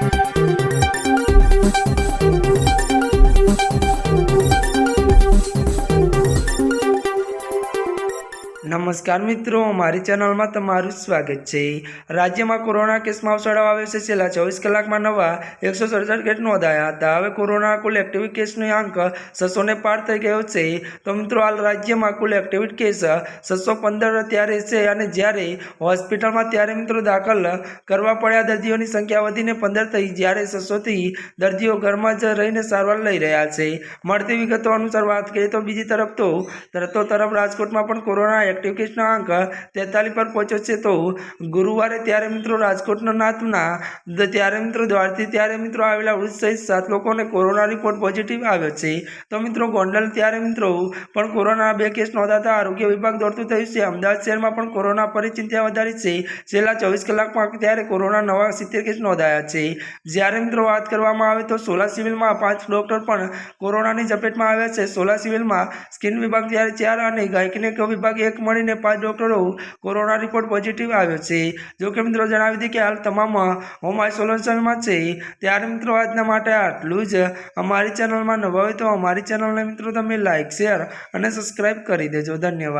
Thank you. નમસ્કાર મિત્રો, મારી ચેનલમાં તમારું સ્વાગત છે. રાજ્યમાં કોરોના કેસમાં ઉછાળો આવ્યો છે. છેલ્લા ચોવીસ કલાકમાં નવા એકસો સડસઠ કેસ નોંધાયા હતા. હવે કોરોના કુલ એક્ટિવ કેસનો આંક છસો ને પાર થઈ ગયો છે. તો મિત્રો, હાલ રાજ્યમાં કુલ એક્ટિવ કેસ છસો પંદર ત્યારે છે અને જ્યારે હોસ્પિટલમાં ત્યારે મિત્રો દાખલ કરવા પડ્યા દર્દીઓની સંખ્યા વધીને પંદર થઈ, જ્યારે છસોથી દર્દીઓ ઘરમાં જ રહીને સારવાર લઈ રહ્યા છે. મળતી વિગતો અનુસાર વાત કરીએ તો બીજી તરફ તો, તરતો તરફ રાજકોટમાં પણ કોરોના એક્ટિવ કેસનો આંક તેતાલીસ પર પહોંચ્યો છે. તો ગુરુવારે ત્યારે મિત્રો રાજકોટના નાથના ત્યારે મિત્રો દ્વારથી ત્યારે મિત્રો આવેલા વૃદ્ધ સહિત સાત લોકોને કોરોના રિપોર્ટ પોઝિટિવ આવ્યો છે. તો મિત્રો ગોંડલ ત્યારે મિત્રો પણ કોરોના બે કેસ નોંધાતા આરોગ્ય વિભાગ દોડતું થયું છે. અમદાવાદ શહેરમાં પણ કોરોના ફરી વધારી છે. છેલ્લા ચોવીસ કલાકમાં ત્યારે કોરોના નવા સિત્તેર કેસ નોંધાયા છે. જ્યારે મિત્રો વાત કરવામાં આવે તો સોલા સિવિલમાં પાંચ ડોક્ટર પણ કોરોનાની ઝપેટમાં આવ્યા છે. સોલા સિવિલમાં સ્કિન વિભાગ ત્યારે ચાર અને ગાયકનિક વિભાગ એક મળીને પાંચ ડોક્ટરો કોરોના રિપોર્ટ પોઝિટિવ આવ્યો છે. જોકે મિત્રો જણાવી દઈએ કે હાલ તમામ હોમ આઇસોલેશનમાં છે. ત્યારે મિત્રો આજના માટે આટલું જ. અમારી ચેનલમાં નવા હોય તો અમારી ચેનલને મિત્રો તમે લાઇક શેર અને સબસ્ક્રાઈબ કરી દેજો. ધન્યવાદ.